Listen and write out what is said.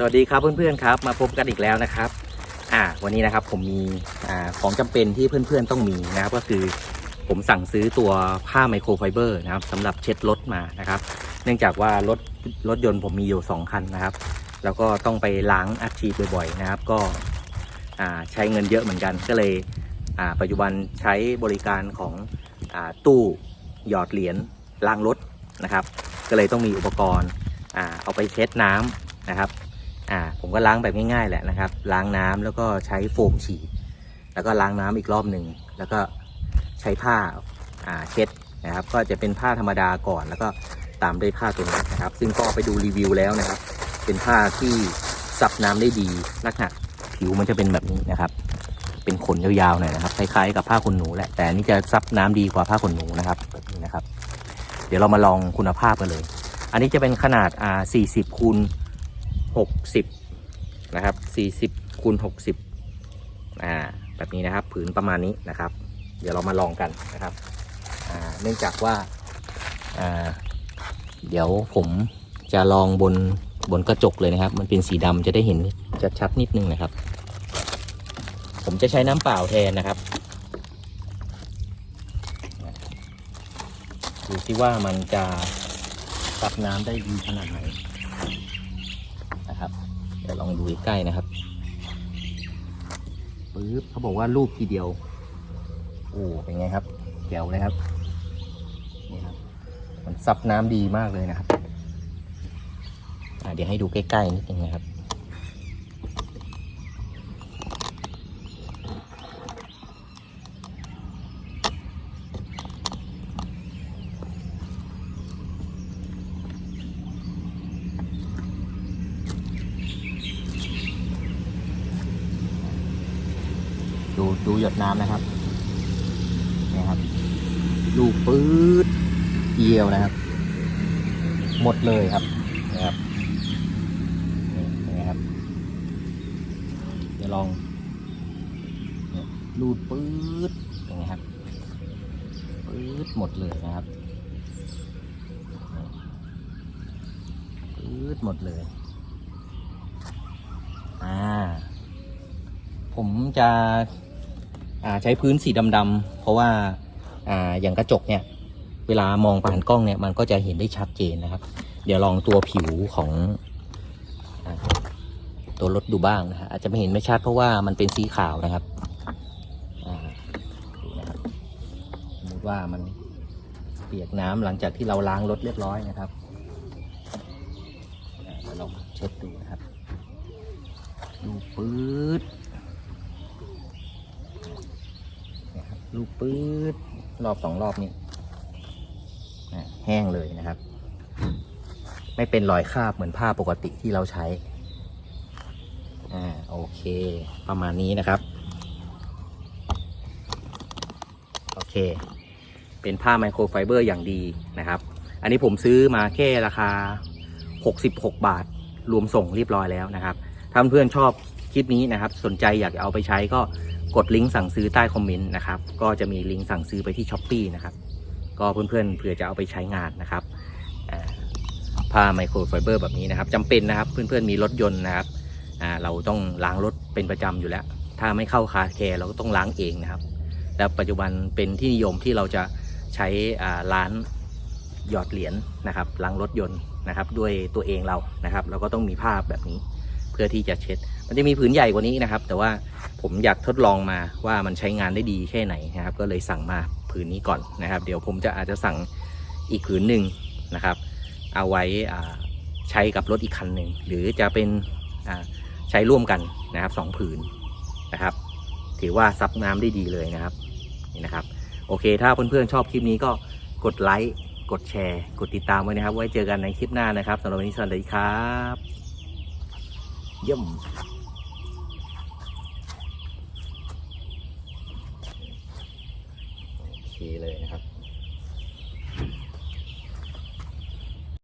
สวัสดีครับเพื่อนๆครับ มาพบกันอีกแล้วนะครับ อ่า วันนี้นะครับผมมีอ่าของจำเป็นที่เพื่อนๆต้องมีนะครับ ก็คือผมสั่งซื้อตัวผ้าไมโครไฟเบอร์นะครับสำหรับเช็ดรถมานะครับ เนื่องจากว่ารถรถยนต์ผมมีอยู่ 2 คันนะครับ แล้วก็ต้องไปล้างอัดฉีดบ่อยๆนะครับ ก็อ่าใช้เงินเยอะเหมือนกันก็เลยอ่าปัจจุบันใช้บริการของอ่าตู้หยอดเหรียญล้างรถนะครับ ก็เลยต้องมีอุปกรณ์อ่าเอาไปเช็ดน้ำนะครับ อ่าผมก็ล้างแบบง่ายๆแหละนะครับ ล้างน้ำแล้วก็ใช้โฟมฉีด แล้วก็ล้างน้ำอีกรอบหนึ่งแล้วก็ใช้ผ้าอ่าเช็ดนะครับ ก็จะเป็นผ้าธรรมดาก่อน แล้วก็ตามด้วยผ้าตัวนี้นะครับ ซึ่งก็ไปดูรีวิวแล้วนะครับ เป็นผ้าที่ซับน้ำได้ดีลักษณะผิวมันจะเป็นแบบนี้นะครับ เป็นขนยาวๆหน่อยนะครับคล้ายๆกับผ้าขนหนูแหละแต่นนี้จะซับน้ำดีกว่าผ้าขนหนูนะครับแบบนี้นะครับ เดี๋ยวเรามาลองคุณภาพกันเลย อันนี้จะเป็นขนาดอ่า40คูณ 60นะครับ 40คูณ60อ่าแบบนี้นะครับผืนประมาณนี้นะครับ เดี๋ยวเรามาลองกันนะครับอ่าเนื่องจากว่าอ่าเดี๋ยวผมจะลองบนบนกระจกเลยนะครับ มันเป็นสีดำจะได้เห็นชัดนิดนึงนะครับ ผมจะใช้น้ำเปล่าแทนนะครับดูที่ว่ามันจะซับน้ำได้ดีขนาดไหน นะครับ เดี๋ยวลองดูใกล้ๆนะครับปึ๊บเขาบอกว่ารูปทีเดียวโอ้เป็นไงครับแจ๋วเลยครับนี่ครับ มันซับน้ำดีมากเลยนะครับเดี๋ยวให้ดูใกล้ๆนิดนึงนะครับ ดูดูหยดน้ำนะครับนี่ครับ ลูกปื๊ดเดียวนะครับ หมดเลยครับนะครับนี่ครับเดี๋ยวลองลูดปื๊ดนไงครับปื๊ดหมดเลยนะครับปื๊ดหมดเลย อ่า ผมจะ ใช้พื้นสีดำๆเพราะว่าอ่าอย่างกระจกเนี่ยเวลามองผ่านกล้องเนี่ยมันก็จะเห็นได้ชัดเจนนะครับ เดี๋ยวลองตัวผิวของอตัวรถดูบ้างนะฮะอาจจะไม่เห็นไม่ชัดเพราะว่ามันเป็นสีขาวนะครับสมมติว่ามันเปียกน้ำหลังจากที่เราล้างรถเรียบร้อยนะครับอ่าเดี๋ยวเราเช็ดดูนะครับ ดูปื๊ดนะครับ ลูกปื๊ดรอบสองรอบนี้อ่แห้งเลยนะครับ ไม่เป็นรอยคราบเหมือนผ้าปกติที่เราใช้ อ่าโอเค ประมาณนี้นะครับ โอเค เป็นผ้าไมโครไฟเบอร์อย่างดีนะครับ อันนี้ผมซื้อมาแค่ราคา 66 บาท รวมส่งเรียบร้อยแล้วนะครับ ถ้าเพื่อนชอบ คลิปนี้นะครับ สนใจอยากเอาไปใช้ก็กดลิงก์สั่งซื้อใต้คอมเมนต์นะครับ ก็จะมีลิงก์สั่งซื้อไปที่ช้อปปีนะครับ ก็เพื่อนๆเผื่อจะเอาไปใช้งานนะครับผ้าไมโครไฟเบอร์แบบนี้นะครับจำเป็นนะครับ เพื่อนๆมีรถยนต์นะครับเราต้องล้างรถเป็นประจำอยู่แล้ว ถ้าไม่เข้าคาแคร์เราก็ต้องล้างเองนะครับ แล้วปัจจุบันเป็นที่นิยมที่เราจะใช้ร้านหยอดเหรียญนะครับล้างรถยนต์นะครับ ด้วยตัวเองเรานะครับ เราก็ต้องมีผ้าแบบนี้ พื่อที่จะเช็ด มันจะมีผืนใหญ่กว่านี้นะครับ แต่ว่าผมอยากทดลองมาว่ามันใช้งานได้ดีแค่ไหนนะครับ ก็เลยสั่งมาผืนนี้ก่อนนะครับ เดี๋ยวผมจะอาจจะสั่งอีกผืนหนึ่งนะครับ เอาไว้ใช้กับรถอีกคันหนึ่งหรือจะเป็นใช้ร่วมกันนะครับสองผืนนะครับ ถือว่าซับน้ำได้ดีเลยนะครับนี่นะครับ โอเค ถ้าเพื่อนๆชอบคลิปนี้ก็กดไลค์กดแชร์ กดติดตามไว้นะครับ ไว้เจอกันในคลิปหน้านะครับสำหรับวันนี้สวัสดีครับ เยี่ยมโอเคเลยนะครับ